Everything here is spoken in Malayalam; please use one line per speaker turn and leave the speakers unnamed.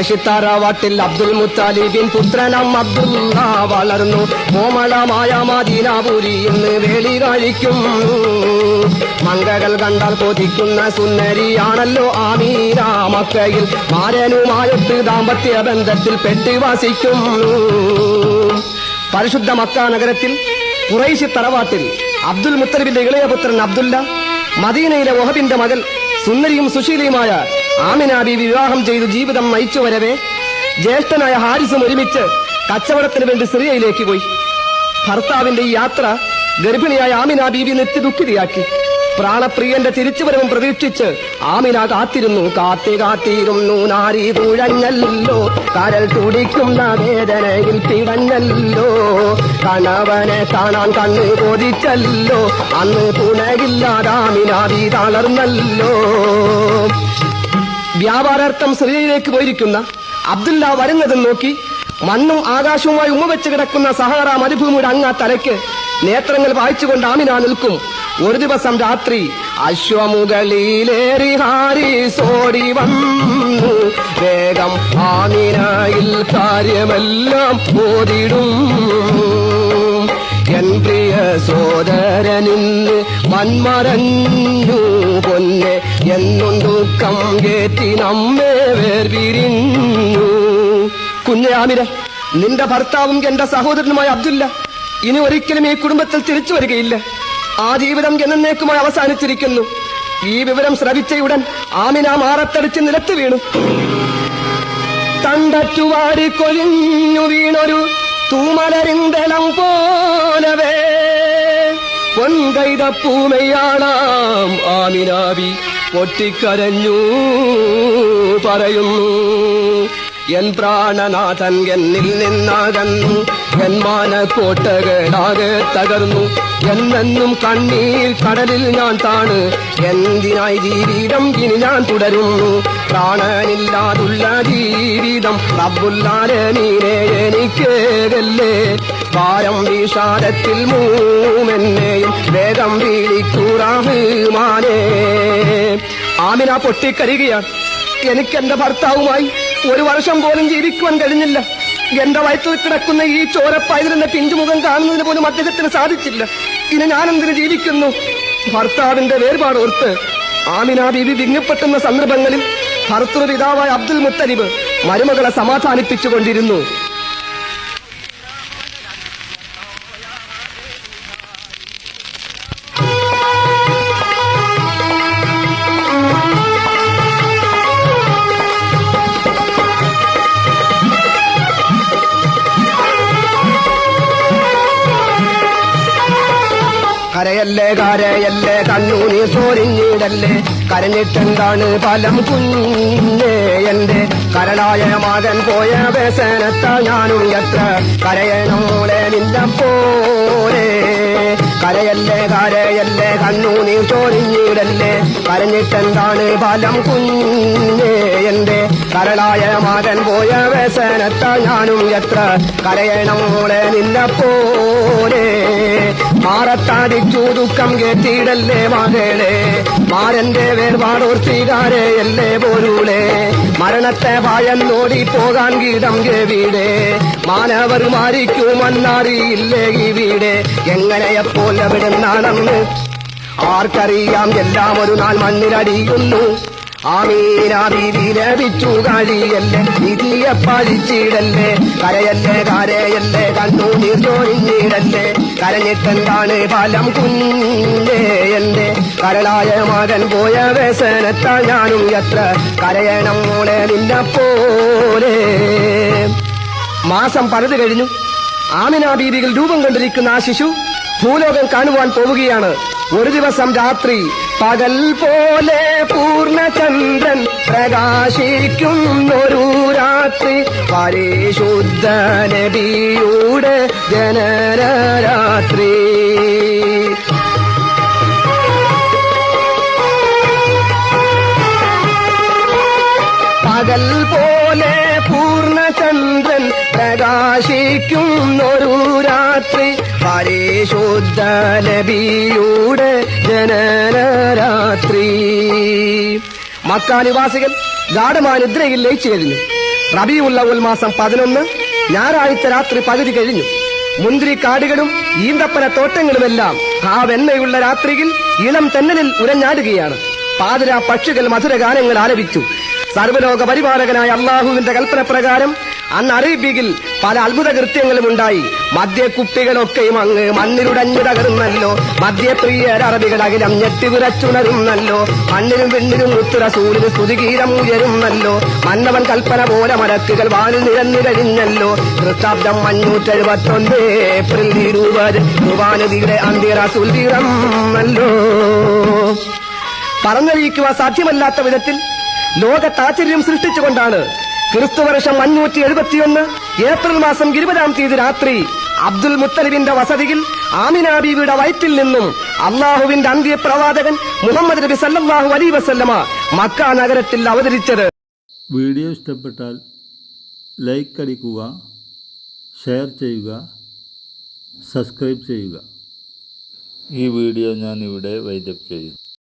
കുറശിത്താറാവാട്ടിൽ അബ്ദുൽ മുത്താലിബിൻ പുത്രനം അബ്ദുല്ല വളർന്നു. കോമളമായ മദീനാപുരി എന്ന് വേളി കഴിക്കുന്നു മങ്കകൾ കണ്ടാൽ കൊതിക്കുന്ന സുന്ദരിയാണല്ലോ ആമീര മക്കയിൽ. മാരനുമായൊട്ട് ദാമ്പത്യ ബന്ധത്തിൽ പെട്ടി വസിക്കുന്നു പരിശുദ്ധ മക്ക നഗരത്തിൽ കുറൈശി തറവാട്ടിൽ അബ്ദുൽ മുത്തലിബിന്റെ ഇളയ പുത്രൻ അബ്ദുല്ല മദീനയിലെ വഹബിന്റെ മകൾ സുന്ദരിയും സുശീലയുമായ ആമിന ബീവി വിവാഹം ചെയ്ത് ജീവിതം നയിച്ചു വരവേ ജ്യേഷ്ഠനായ ഹാരിസും ഒരുമിച്ച് കച്ചവടത്തിന് വേണ്ടി സിറിയയിലേക്ക് പോയി. ഭർത്താവിന്റെ ഈ യാത്ര ഗർഭിണിയായ ആമിന ബീവി നിത്യദുഃഖിതയാക്കി. പ്രാണപ്രിയന്റെ തിരിച്ചുവരവും പ്രതീക്ഷിച്ച് ആമിന കാത്തിരുന്നു. കാത്തി കാത്തിരുന്നു നാരി തുഴഞ്ഞല്ലോ കരൽ തുടിക്കുന്ന വേദനയിൽ പിടഞ്ഞല്ലോ കണവനെ കാണാൻ കണ്ണു കൊതിച്ചല്ലോ അന്ന് തുണയില്ലാതാമിനാവി തളർന്നല്ലോ. വ്യാപാരാർത്ഥം സിറിയയിലേക്ക് പോയിരിക്കുന്ന അബ്ദുല്ല വരുന്നതും നോക്കി മണ്ണും ആകാശവുമായി ഉമ്മ വെച്ച് കിടക്കുന്ന സഹാറ മരുഭൂമിയുടെ അങ്ങ തലയ്ക്ക് നേത്രങ്ങൾ വായിച്ചുകൊണ്ട് ആമിന നിൽക്കും. ഒരു ദിവസം രാത്രി അശ്വമുകളിലേറി ഹാരിസോടി വന്നു. വേഗം ആമിനായിൽ കാര്യമെല്ലാം ഓതിടും. എൻ പ്രിയ സോദരനിന്ന് മൺമറഞ്ഞു പൊന്നെ എന്നും ദുഃഖം കേറ്റി നമ്മെ വേർപിരിഞ്ഞു. കുഞ്ഞെ ആമിര നിന്റെ ഭർത്താവും എന്റെ സഹോദരനുമായ അബ്ദുല്ല ഇനി ഒരിക്കലും ഈ കുടുംബത്തിൽ തിരിച്ചു വരികയില്ല. ആ ജീവിതം എന്നേക്കുമായി അവസാനിച്ചിരിക്കുന്നു. ഈ വിവരം ശ്രവിച്ചയുടൻ ആമിന മാറത്തടിച്ച് നിലത്ത് വീണു. തണ്ടറ്റുവാടി കൊലിഞ്ഞു വീണൊരു തൂമലരിന്തലം പോലവേ. പൊൻകൈത പൂമയാളാം ആമിനാവി. പൊട്ടിക്കരഞ്ഞു പറയുന്നു എൻ പ്രാണനാഥൻ എന്നിൽ നിന്നകന്നു. എൻ മാനക്കോട്ടകളാകെ തകർന്നു. എന്നെന്നും കണ്ണീർ കടലിൽ ഞാൻ താണ്. എന്തിനായി ജീവിതം ഇനി ഞാൻ തുടരുന്നു? പ്രാണനില്ലാതുള്ള ജീവിതം റബ്ബുല്ലാലമീനെ എനിക്കേകല്ലേ ഭാരം വിഷാദത്തിൽ മൂമെന്നെയും വേഗം വിളിക്കൂറാഹുമാനേ ആമിന പൊട്ടിക്കരികയാണ് എനിക്കെന്റെ ഭർത്താവുമായി ഒരു വർഷം പോലും ജീവിക്കുവാൻ കഴിഞ്ഞില്ല. എന്റെ വയറ്റിൽ കിടക്കുന്ന ഈ ചോരപ്പായതിന്റെ പിഞ്ചുമുഖം കാണുന്നതിന് പോലും അദ്ദേഹത്തിന് സാധിച്ചില്ല. ഇനി ഞാൻ എന്തിനു ജീവിക്കുന്നു? ഭർത്താവിന്റെ വേർപാട് ഓർത്ത് ആമിന ബീവി വിങ്ങപ്പെട്ടുന്ന സന്ദർഭങ്ങളിൽ ഭർത്തൃ പിതാവായ അബ്ദുൽ മുത്തലിബ് മരുമകളെ സമാധാനിപ്പിച്ചുകൊണ്ടിരുന്നു. കരയല്ലേ കരയല്ലേ കണ്ണൂനി സോരിഞ്ഞിടല്ലേ കരഞ്ഞിട്ടെന്താണ് ഫലം കുഞ്ഞേ എന്റെ കരടായ മകൻ പോയ വ്യസനത്ത ഞാനും എത്ര? കരയണം മൂലെ നിന്റെ പോലെ കരയല്ലേ കരയല്ലേ കണ്ണൂനി സോരിഞ്ഞിടല്ലേ കരഞ്ഞിട്ടെന്താണ് ഫലം കുഞ്ഞേ എന്റെ കരളായ മകൻ പോയ വ്യസനത്ത ഞാനും എത്ര കരയണം മോളെ നിന്നെ പോലെ. മാറത്താടിച്ചു ദുഃഖം കേട്ടിടല്ലേ മകളെ മാരന്റെ വേർപാടോർത്തികാരെയല്ലേ പോരൂലേ മരണത്തെ ഭയന്നോടി പോകാൻ ഗീതം ഗവിടെ മാനവർ മാരിക്കുമെന്നറിയില്ലേ ഇവിടെ എങ്ങനെയപ്പോൾ എവിടെ നടന്നു ആർക്കറിയാം. എല്ലാം ഒരു നാൾ മണ്ണിലടിയുന്നു. ആമീന കാഴിയല്ലേ ലഭിച്ചു ഇതിയ പഴിച്ചിടല്ലേ കരയല്ലേ കരയല്ലേ കണ്ണു നീർ ചോരിഞ്ഞിടല്ലേ കരഞ്ഞിട്ടെന്താണ് ഫലം കുഞ്ഞേ എന്റെ? കരളായ മകൻ പോയ വ്യസനത്താൽ ഞാനും എത്ര കരയണം മോളെ നിന്നെ പോലെ മാസം പഴുതു കഴിഞ്ഞു. ആമിന ബീവികൾ രൂപം കൊണ്ടിരിക്കുന്ന ആ ശിശു ഭൂലോകം കാണുവാൻ പോവുകയാണ്. ഒരു ദിവസം രാത്രി പകൽ പോലെ പൂർണചന്ദ്രൻ പ്രകാശിക്കുന്നൊരു രാത്രി പരിശുദ്ധ നബിയുടെ ജനന രാത്രി പകൽ പോലെ പൂർണചന്ദ്രൻ പ്രകാശിക്കുന്നൊരു രാത്രി പരിശുദ്ധ നബിയുടെ ജനന മക്കാനിവാസികൾ ഗാഠമായ നിദ്രയിൽ ലയിച്ചു കഴിഞ്ഞു. റബിയുള്ളവുൽ മാസം പതിനൊന്ന് ഞായറാഴ്ച രാത്രി പകുതി കഴിഞ്ഞു. മുന്തിരി കാടുകളും ഈന്തപ്പന തോട്ടങ്ങളുമെല്ലാം ആ വെണ്ണയുള്ള രാത്രിയിൽ ഇളം തെന്നലിൽ ഉരഞ്ഞാടുകയാണ്. പാതിരാ പക്ഷികൾ മധുരഗാനങ്ങൾ ആലപിച്ചു. സർവലോക പരിപാലകനായ അള്ളാഹുവിന്റെ കൽപ്പന പ്രകാരം അന്ന് അറേബ്യയിൽ പല അത്ഭുത കൃത്യങ്ങളും ഉണ്ടായി. മദ്യക്കുപ്പികളൊക്കെയും അങ്ങ് മണ്ണിലുടഞ്ഞു തകർന്നല്ലോ. മദ്യപ്രിയർ അറബികൾ അകിലം ഞെട്ടിവിറച്ചുണരുന്നല്ലോ മണ്ണിലും വെണ്ണിലും സൂര്യന് സ്തുതിഗീതം ഉയരുന്നല്ലോ. മന്നവൻ കൽപ്പന പോലെ മലക്കുകൾ വാനിൽ കഴിഞ്ഞല്ലോ ക്രിസ്താബ്ദം അഞ്ഞൂറ്റെഴുപത്തൊന്ന് ഏപ്രിൽ ഇരുപത് അന്തിറ അന്ത്യറസൂൽ തീർന്നല്ലോ പറഞ്ഞറിയിക്കുവാൻ സാധ്യമല്ലാത്ത വിധത്തിൽ ലോകത്താശ്ചര്യം സൃഷ്ടിച്ചുകൊണ്ടാണ് ക്രിസ്തുവർഷം അഞ്ഞൂറ്റി എഴുപത്തിയൊന്ന് ഏപ്രിൽ മാസം ഇരുപതാം തീയതി രാത്രി അബ്ദുൽ മുത്തലിബിന്റെ വസതിയിൽ ആമിന വയറ്റിൽ നിന്നും അള്ളാഹുവിന്റെ അന്ത്യപ്രവാചകൻ മുഹമ്മദ് നബി സല്ലാഹു അലൈ വസല്ലമ മക്ക നഗരത്തിൽ അവതരിച്ചത്.
വീഡിയോ ഇഷ്ടപ്പെട്ടാൽ ലൈക്ക് അടിക്കുക ഷെയർ ചെയ്യുക സബ്സ്ക്രൈബ് ചെയ്യുക. ഈ വീഡിയോ ഞാൻ ഇവിടെ വൈൻഡപ്പ് ചെയ്യുന്നു.